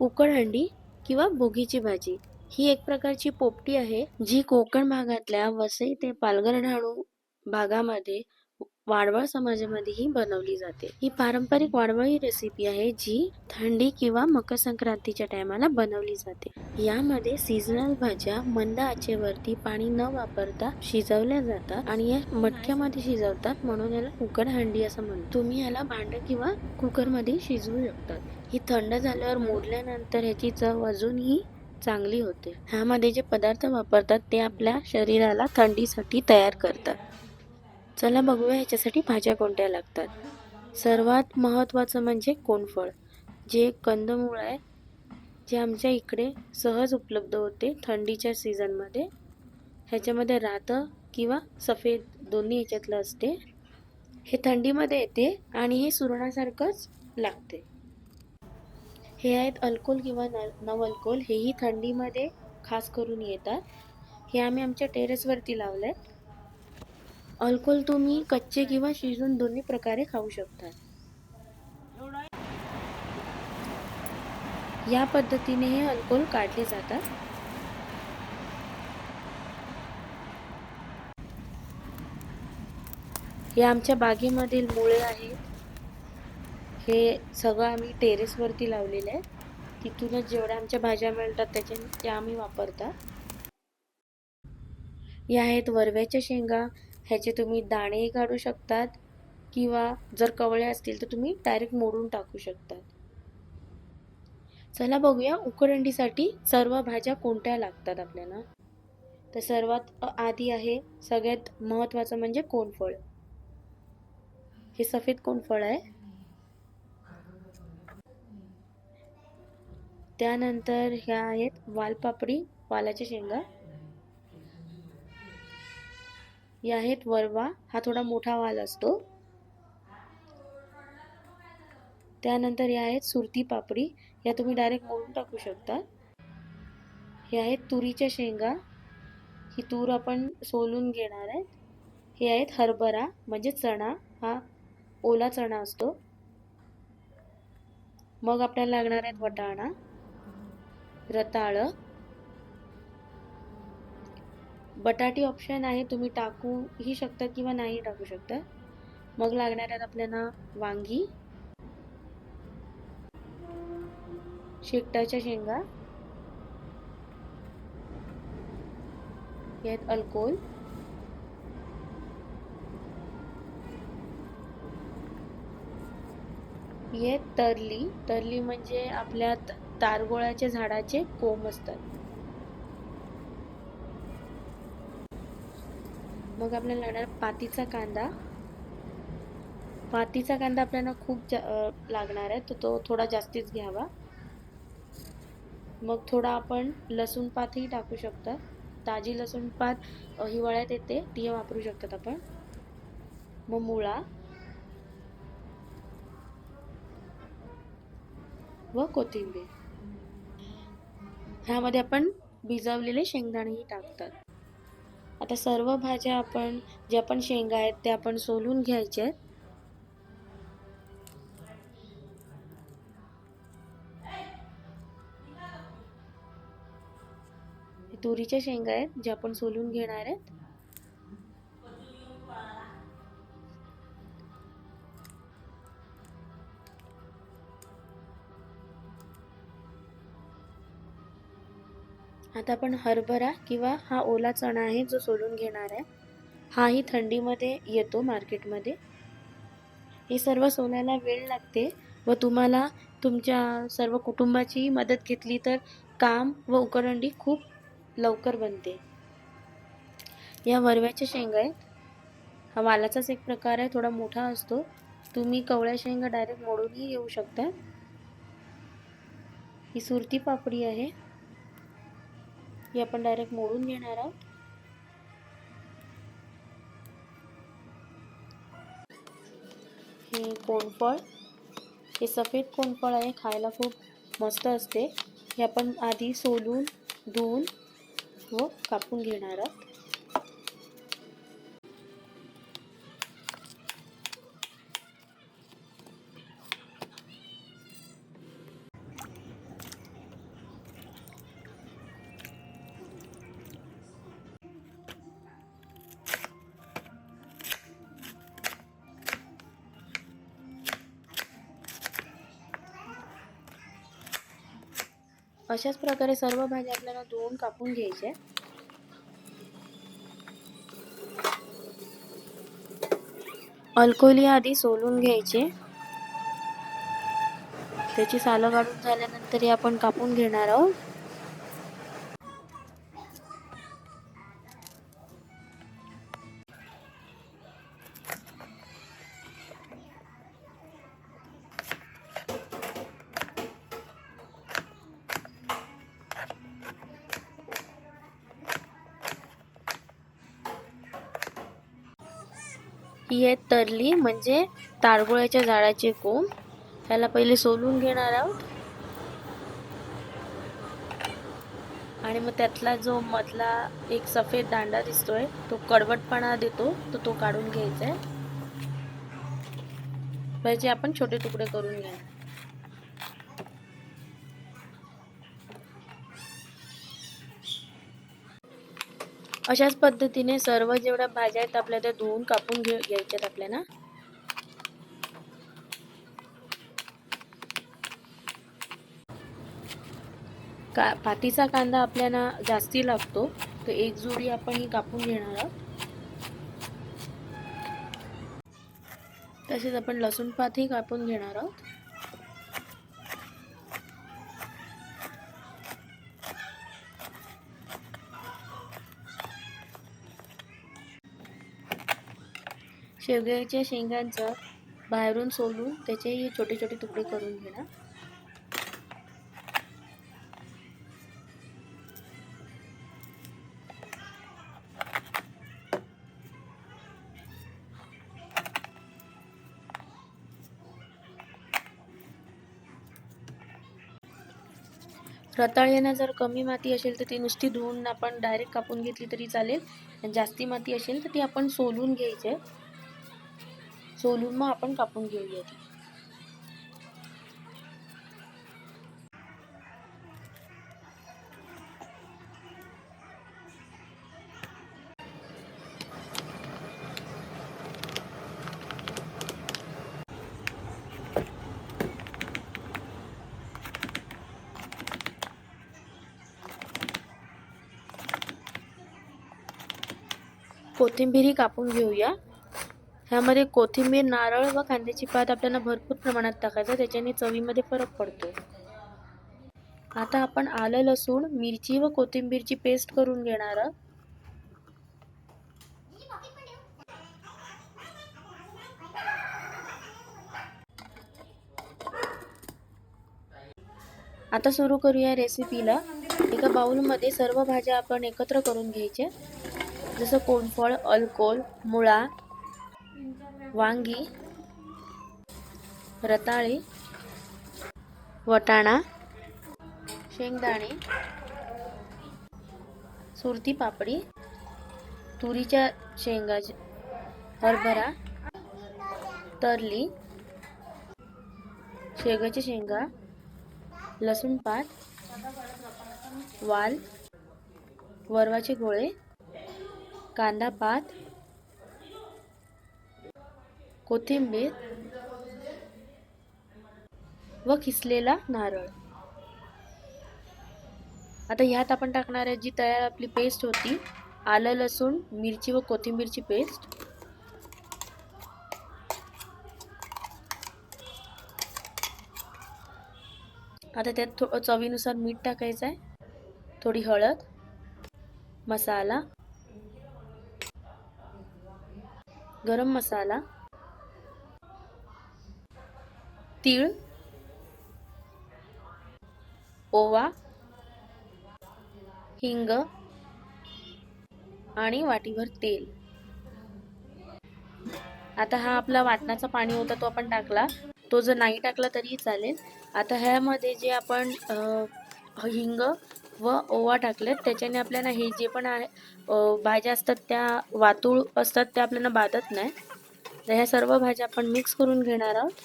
उकडहंडी किंवा भोगीची भाजी. ही एक प्रकारची पोपटी आहे जी कोकण भागातल्या वसई ते पालघर डहाणू भागामध्ये वाडवळ समाजामध्ये ही बनवली जाते. ही पारंपरिक वाडवळी रेसिपी आहे जी थंडी किंवा मकर संक्रांतीच्या टायमाला बनवली जाते. यामध्ये सीझनल भाज्या मंद आचेवरती पाणी न वापरता शिजवल्या जातात आणि या मटक्यामध्ये शिजवतात म्हणून याला कुकर हंडी असं म्हणतो तुम्ही याला भांड किंवा कुकरमध्ये शिजवू शकतात. ही थंड झाल्यावर मोडल्यानंतर ह्याची चव अजूनही चांगली होते. ह्यामध्ये जे पदार्थ वापरतात ते आपल्या शरीराला थंडीसाठी तयार करतात. चला बघूया ह्याच्यासाठी भाज्या कोणत्या लागतात. सर्वात महत्त्वाचं म्हणजे कोणफळ जे एक कंदमूळ आहे जे आमच्या इकडे सहज उपलब्ध होते थंडीच्या सीझनमध्ये. ह्याच्यामध्ये रातं किंवा सफेद दोन्ही ह्याच्यातलं असते. हे थंडीमध्ये येते आणि हे सुरणासारखंच लागते. हे आहेत अल्कोल किंवा न नवअल्कोल हेही थंडीमध्ये खास करून येतात. हे आम्ही आमच्या टेरेसवरती लावले आहेत अल्कोल तुम्ही कच्चे किंवा शिजून दोन्ही प्रकारे खाऊ शकता. या पद्धतीने हे अल्कोल काढले जातात. हे आमच्या बागेमधील मुळे आहेत. हे सगळं आम्ही टेरेसवरती लावलेलं आहे. तिथूनच जेवढ्या आमच्या भाज्या मिळतात त्याच्या त्या आम्ही वापरतात या आहेत वरव्याच्या शेंगा. ह्याचे तुम्ही दाणेही काढू शकतात किंवा जर कवळे असतील तर तुम्ही डायरेक्ट मोडून टाकू शकतात. चला बघूया उकरंडीसाठी सर्व भाज्या कोणत्या लागतात आपल्याला. तर सर्वात आधी आहे सगळ्यात महत्त्वाचं म्हणजे कोणफळ. हे सफेद कोणफळ आहे. त्यानंतर ह्या आहेत वालपापडी वालाच्या शेंगा. या आहेत वरवा हा थोडा मोठा वाल असतो. त्यानंतर या आहेत सुरती पापडी या तुम्ही डायरेक्ट मोडून टाकू शकता. हे आहेत तुरीच्या शेंगा. ही तूर आपण सोलून घेणार आहेत हे आहेत हरभरा म्हणजे चणा हा ओला चणा असतो. मग आपल्याला लागणार आहेत वटाणा. रताळ. बटाटी ऑप्शन आहे तुम्ही टाकूही शकता किंवा नाही टाकू शकता. मग लागणार आहेत आपल्याला वांगी. शेकटाच्या शेंगा. हे अल्कोल अल्कोहोल तरली. तरली म्हणजे आपल्यात तारगोळ्याच्या झाडाचे कोंब असतात. मग आपल्याला लागणार पातीचा कांदा. पातीचा कांदा आपल्याला खूप जा लागणार आहे तर तो थोडा जास्तीच घ्यावा. मग थोडा आपण लसूण पातही टाकू शकतात ताजी लसूण पात हिवाळ्यात येते ती वापरू शकतात आपण. मग मुळा. व कोथिंबीर. ह्यामध्ये आपण भिजवलेले शेंगदाणेही टाकतात. आता सर्व भाज्या आपण ज्या पण शेंगा आहेत त्या आपण सोलून घ्यायच्या आहेत. तुरीच्या शेंगा आहेत ज्या आपण सोलून घेणार आहेत. आता आपण हरभरा किंवा हा ओला चणा आहे जो सोलून घेणार आहे. हाही थंडीमध्ये येतो मार्केटमध्ये. हे सर्व सोलायला वेळ लागते व तुम्हाला तुमच्या सर्व कुटुंबाची मदत घेतली तर काम व उकरंडी खूप लवकर बनते. या वरव्याच्या शेंगा आहेत. हा वालाचाच एक प्रकार आहे थोडा मोठा असतो. तुम्ही कवळ्या शेंगा डायरेक्ट मोडूनही येऊ शकता. ही सुरती पापडी आहे. हे आपण डायरेक्ट मोडून घेणार आहोत. हे कोणफळ हे सफेद कोणफळ आहे खायला खूप मस्त असते. हे आपण आधी सोलून धुवून व कापून घेणार आहोत. अशाच प्रकारे सर्व भाज्या आपल्याला धुवून कापून घ्यायच्या अल्कोली आधी सोलून घ्यायचे. त्याची सालं काढून झाल्यानंतरही आपण कापून घेणार आहोत. ही आहे तरली म्हणजे तारगुळ्याच्या झाडाचे कोंब त्याला पहिले सोलून घेणार आहोत. आणि मग त्यातला जो मधला एक सफेद दांडा दिसतोय तो कडवटपणा देतो तो तो काढून घ्यायचा आहे. त्याचे आपण छोटे तुकडे करून घ्या अशाच पद्धतीने सर्व जेवढ्या भाज्या आहेत आपल्या त्या धुवून कापून घे घ्यायच्यात आपल्याला. का पातीचा कांदा आपल्याला जास्ती लागतो तर एक जोडी आपण ही कापून घेणार आहोत. तसेच आपण लसूण पातही कापून घेणार आहोत. शेवग्याच्या शेंगांचं बाहेरून सोलून त्याचेही छोटे छोटे तुकडे करून घेणार. रताळ्यांना जर कमी माती असेल तर ती नुसती धुवून आपण डायरेक्ट कापून घेतली तरी चालेल. जास्ती माती असेल तर ती आपण सोलून घ्यायचे. सोलून मग आपण कापून घेऊया ती कोथिंबीरही कापून घेऊया ह्यामध्ये कोथिंबीर नारळ व कांद्याची पात आपल्याला भरपूर प्रमाणात टाकायचं त्याच्याने चवीमध्ये फरक पडतो. आता आपण आलं लसूण मिरची व कोथिंबीरची पेस्ट करून घेणार आहोत. आता सुरू करूया रेसिपीला. एका बाउलमध्ये सर्व भाज्या आपण एकत्र करून घ्यायच्या. जसं कोणफळ अल्कोल मुळा वांगी रताळी वटाणा शेंगदाणे सुरती पापडी तुरीच्या शेंगा हरभरा तरली शेवग्याची शेंगा लसूण पात वाल वरवाचे गोळे कांदा पात कोथिंबीर व किसलेला नारळ. आता ह्यात आपण टाकणार आहे जी तयार आपली पेस्ट होती आलं लसूण मिरची व कोथिंबीरची पेस्ट आता त्यात थो चवीनुसार मीठ टाकायचं आहे थोडी हळद मसाला गरम मसाला तीळ ओवा हिंग आणि वाटीभर तेल. आता हा आपला वाटणाचा पाणी होता तो आपण टाकला. तो जर नाही टाकला तरीही चालेल. आता ह्यामध्ये जे आपण हिंग व ओवा टाकलेत त्याच्याने आपल्याला हे जे पण आहे भाज्या असतात त्या वातूळ असतात त्या आपल्याला बाधत नाही. तर ह्या सर्व भाज्या आपण मिक्स करून घेणार आहोत.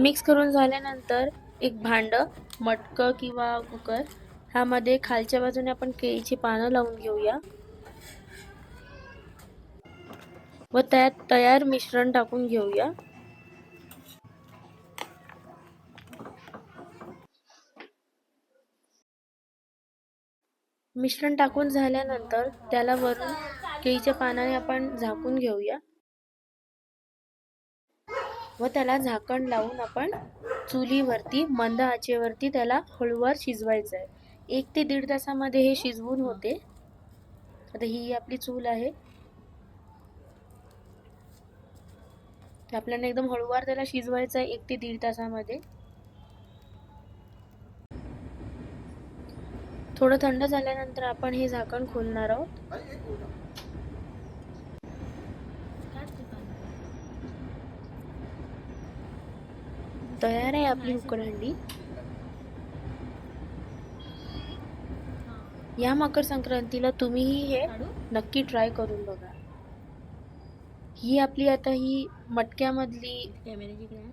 मिक्स करून झाल्यानंतर एक भांडं मटकं किंवा कुकर ह्यामध्ये खालच्या बाजूने आपण केळीची पानं लावून घेऊया. व त्यात तयार मिश्रण टाकून घेऊया. मिश्रण टाकून झाल्यानंतर त्याला वरून केळीच्या पानाने आपण झाकून घेऊया. व त्याला झाकण लावून आपण चुलीवरती मंद आचेवरती त्याला हळूवार शिजवायचं आहे एक ते दीड तासामध्ये हे शिजवून होते. आता ही आपली चूल आहे. आपल्याला एकदम हळूवार त्याला शिजवायचं आहे एक ते दीड तासामध्ये. थोडं थंड झाल्यानंतर आपण हे झाकण खोलणार आहोत. तयार आहे आपली उकळहंडी या मकर संक्रांतीला तुम्हीही हे नक्की ट्राय करून बघा. ही आपली आता ही मटक्यामधली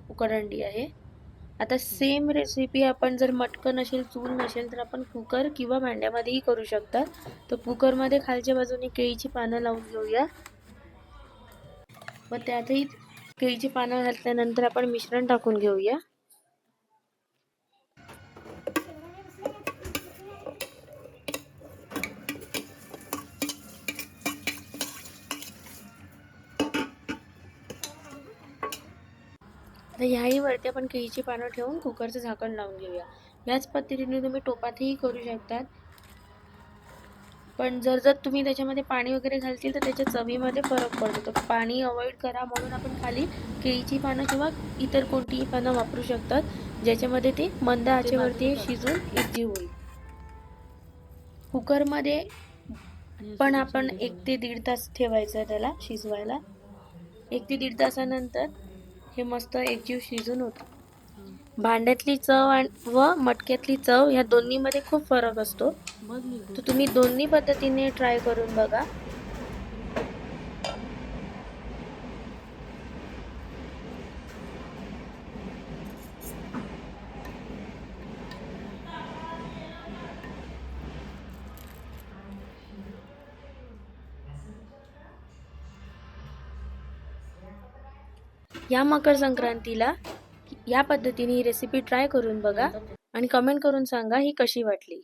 उकळहंडी आहे. आता सेम रेसिपी आपण जर मटकं नसेल चूल नसेल तर आपण कुकर किंवा भांड्यामध्येही करू शकता. तर कुकरमध्ये खालच्या बाजूने केळीची पानं लावून घेऊया. व त्यातही केळीची पानं घातल्यानंतर आपण मिश्रण टाकून घेऊया. आता ह्याही वरती आपण केळीची पानं ठेवून कुकरचं झाकण लावून घेऊया. याच पद्धतीने तुम्ही टोपातही करू शकतात. पण जर जर तुम्ही त्याच्यामध्ये पाणी वगैरे घालतील तर त्याच्या चवीमध्ये फरक पडतो. तर पाणी अवॉइड करा म्हणून आपण खाली केळीची पानं किंवा इतर कोणतीही पानं वापरू शकतात ज्याच्यामध्ये ते मंद आचेवरती शिजून एकजीव होईल. कुकरमध्ये पण आपण एक ते दीड तास ठेवायचं त्याला शिजवायला. एक ते दीड तासानंतर हे मस्त एकजीव शिजून होतं. भांड्यातली चव आणि व मटक्यातली चव या दोन्हीमध्ये खूप फरक असतो. तर तुम्ही दोन्ही पद्धतीने ट्राय करून बघा. या मकर संक्रांतीला या पद्धतीने ही रेसिपी ट्राय करून बघा आणि कमेंट करून सांगा ही कशी वाटली.